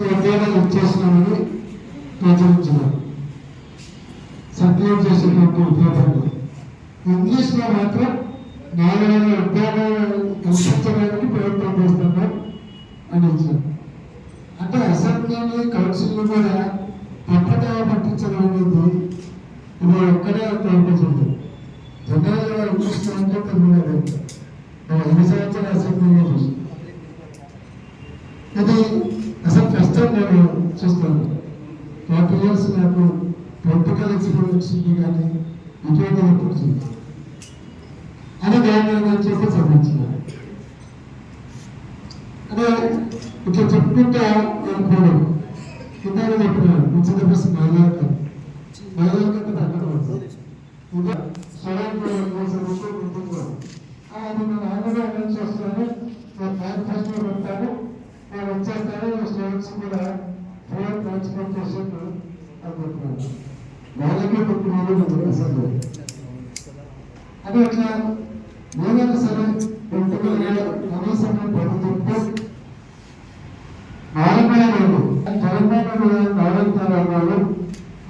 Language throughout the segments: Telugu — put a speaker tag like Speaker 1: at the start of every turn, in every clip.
Speaker 1: ఉద్యోగాలు ఇచ్చేసినామని ప్రచురించినారు సర్క్యులేట్ చేసినటువంటి ఉద్యోగాలు ఇంగ్లీష్లో మాత్రం నాలుగు వేల ఉద్యోగాలను కల్పించడానికి ప్రయత్నం చేస్తున్నాం అని ఇచ్చారు. అంటే అసెంబ్లీని కౌన్సిల్ కూడా తప్పగా పట్టించడం అనేది ఇది ఒక్కడే కనిపించింది జనరల్గా ఇంగ్లీష్ అంటే తెలియదు ఎన్ని సంవత్సరాలు అసెంబ్లీలో చూసి ఇది నేను చూస్తాను. ఫార్టీ ఇయర్స్ నాకు పొలిటికల్ ఎక్స్పీరియన్స్ ఉంది కానీ ఉద్యోగం ఎప్పుడు చూస్తాను అని దాన్ని నేను చేస్తే సంబంధించిన అదే ఇట్లా చెప్పుకుంటే నేను పోను ఇందాక చెప్పినాను ఉచిత బస్సు మహిళ మహిళ అంటే అక్కడ ఉంది ఫోన్ ట్రాన్స్పోర్టేషన్ అనుకుంటున్నాను వాళ్ళకే పెట్టుకున్నారు నేను అది అట్లా ఏదైనా సరే పెట్టుకునే కనీసం పడుతుంటే నాలుగు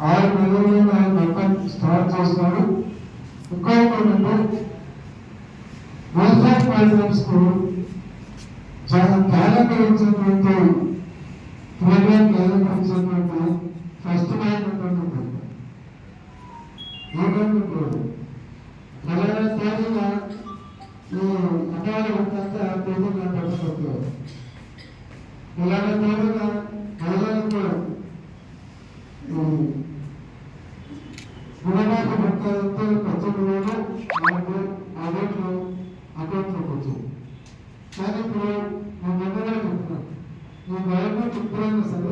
Speaker 1: ఆరు నెలల్లో ఆయన స్టార్ట్ స్టార్ట్ చేస్తున్నాడు ఇంకొకటి వెల్ఫేర్ ప్రోగ్రామ్స్ చాలా ప్రారంభించినటువంటి ప్రోగ్రామ్ ఏదైనా ఫస్ట్ నాయకుడు ఏమనుకుంటారు ఫలానా తేదీన ఈ అటవాళ్ళ అంతా తేదీన పెట్టబడుతున్నారు ఫలానా తేదీన మహిళలకు గుణమాత భక్తులతో పచ్చడిలో మనకు వచ్చింది కానీ ఇప్పుడు నేను నిన్నగా చెప్తున్నాను నేను భయంగా చెప్తున్నాను సరే